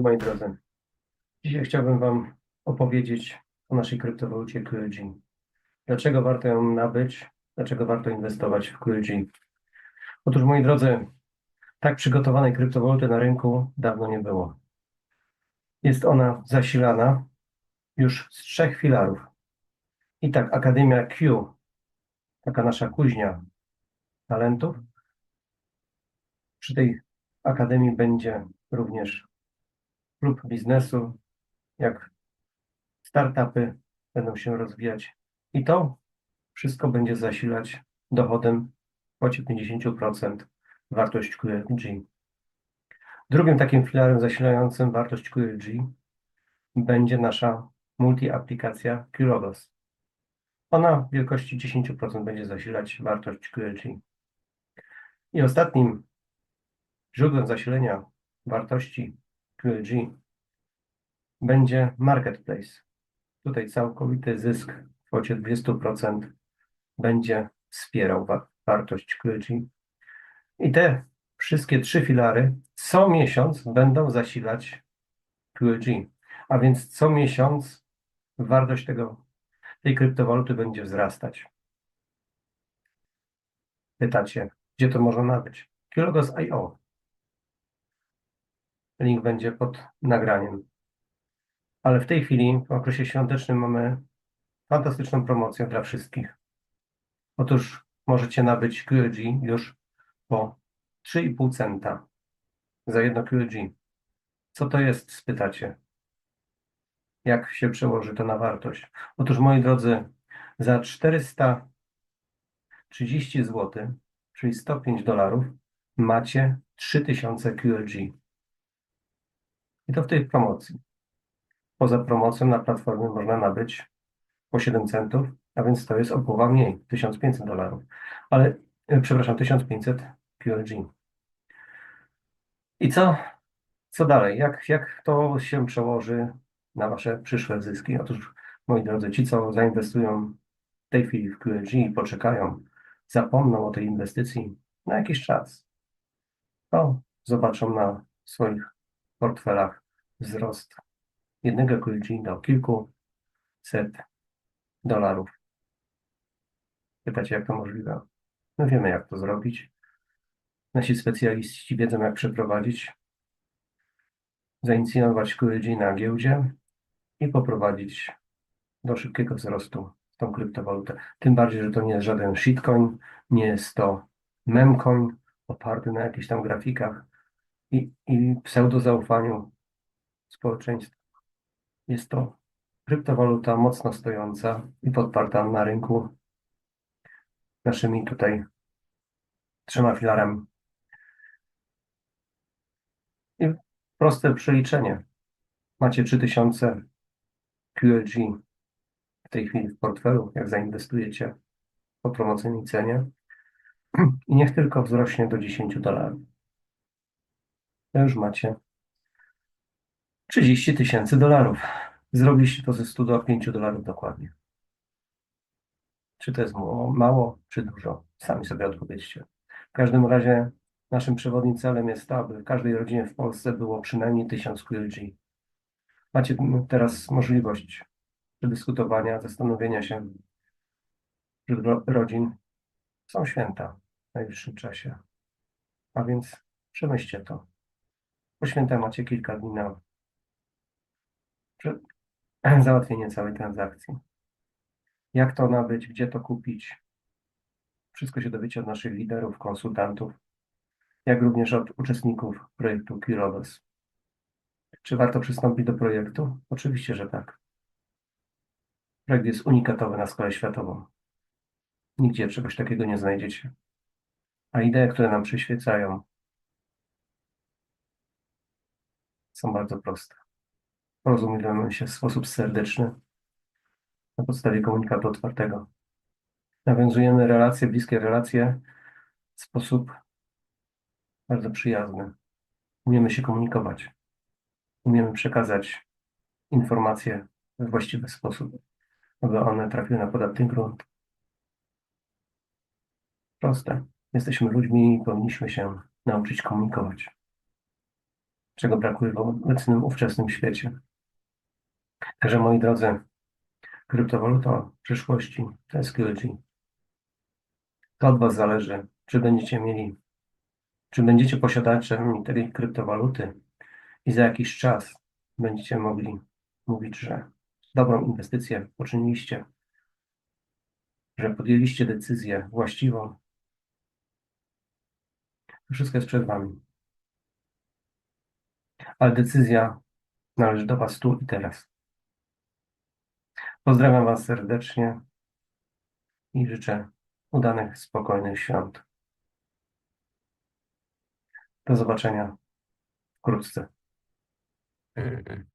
Moi drodzy, dzisiaj chciałbym Wam opowiedzieć o naszej kryptowalucie QLG. Dlaczego warto ją nabyć? Dlaczego warto inwestować w QLG? Otóż, moi drodzy, tak przygotowanej kryptowaluty na rynku dawno nie było. Jest ona zasilana już z trzech filarów. I tak, Akademia Q, taka nasza kuźnia talentów, przy tej akademii będzie również klub biznesu, jak startupy będą się rozwijać. I to wszystko będzie zasilać dochodem w kwocie 50% wartość QLG. Drugim takim filarem zasilającym wartość QLG będzie nasza multi-aplikacja QLogos. Ona w wielkości 10% będzie zasilać wartość QLG. I ostatnim źródłem zasilenia wartości QLG będzie marketplace. Tutaj całkowity zysk w kwocie 20% będzie wspierał wa- wartość QLG. I te wszystkie trzy filary co miesiąc będą zasilać QLG. A więc co miesiąc wartość tego, tej kryptowaluty będzie wzrastać. Pytacie, gdzie to można nabyć? Kilogos.io. Link będzie pod nagraniem. Ale w tej chwili, w okresie świątecznym, mamy fantastyczną promocję dla wszystkich. Otóż możecie nabyć QLG już po 3,5 centa za jedno QLG. Co to jest, spytacie? Jak się przełoży to na wartość? Otóż, moi drodzy, za 430 zł, czyli 105 dolarów, macie 3000 QLG. I to w tej promocji. Poza promocją na platformie można nabyć po 7 centów, a więc to jest o połowa mniej, 1500 dolarów. Ale, e, przepraszam, 1500 QLG. I co, co dalej? Jak, jak to się przełoży na Wasze przyszłe zyski? Otóż, moi drodzy, ci, co zainwestują w tej chwili w QLG i poczekają, zapomną o tej inwestycji na jakiś czas, to zobaczą na swoich portfelach wzrost jednego QLG do kilku set dolarów. Pytacie, jak to możliwe? My wiemy, jak to zrobić. Nasi specjaliści wiedzą, jak przeprowadzić, zainicjować QLG na giełdzie i poprowadzić do szybkiego wzrostu tą kryptowalutę. Tym bardziej, że to nie jest żaden shitcoin, nie jest to memcoin oparty na jakichś tam grafikach i, i pseudozaufaniu społeczeństwa. Jest to kryptowaluta mocno stojąca i podparta na rynku naszymi tutaj trzema filarami. I proste przeliczenie. Macie 3000 QLG w tej chwili w portfelu, jak zainwestujecie po promocyjnej cenie i niech tylko wzrośnie do 10 dolarów. Już macie 30 tysięcy dolarów. Zrobiliście to ze 100 do 5 dolarów dokładnie. Czy to jest mało, czy dużo? Sami sobie odpowiedzcie. W każdym razie naszym przewodnim celem jest to, aby w każdej rodzinie w Polsce było przynajmniej 1000 QLG. Macie teraz możliwość przedyskutowania, zastanowienia się wśród ro- rodzin. Są święta w najbliższym czasie. A więc przemyślcie to. Po święta macie kilka dni na załatwienie całej transakcji. Jak to nabyć, gdzie to kupić? Wszystko się dowiecie od naszych liderów, konsultantów, jak również od uczestników projektu Kilodos. Czy warto przystąpić do projektu? Oczywiście, że tak. Projekt jest unikatowy na skalę światową. Nigdzie czegoś takiego nie znajdziecie. A idee, które nam przyświecają, są bardzo proste. Porozumiewamy się w sposób serdeczny na podstawie komunikatu otwartego. Nawiązujemy relacje, bliskie relacje w sposób bardzo przyjazny. Umiemy się komunikować. Umiemy przekazać informacje we właściwy sposób, aby one trafiły na podatny grunt. Proste. Jesteśmy ludźmi i powinniśmy się nauczyć komunikować. Czego brakuje w obecnym, ówczesnym świecie. Także moi drodzy, kryptowaluta przyszłości to jest QG. To od Was zależy, czy będziecie mieli, czy będziecie posiadaczem tej kryptowaluty i za jakiś czas będziecie mogli mówić, że dobrą inwestycję poczyniliście, że podjęliście decyzję właściwą. Wszystko jest przed Wami. Ale decyzja należy do Was tu i teraz. Pozdrawiam Was serdecznie i życzę udanych, spokojnych świąt. Do zobaczenia wkrótce. Mm.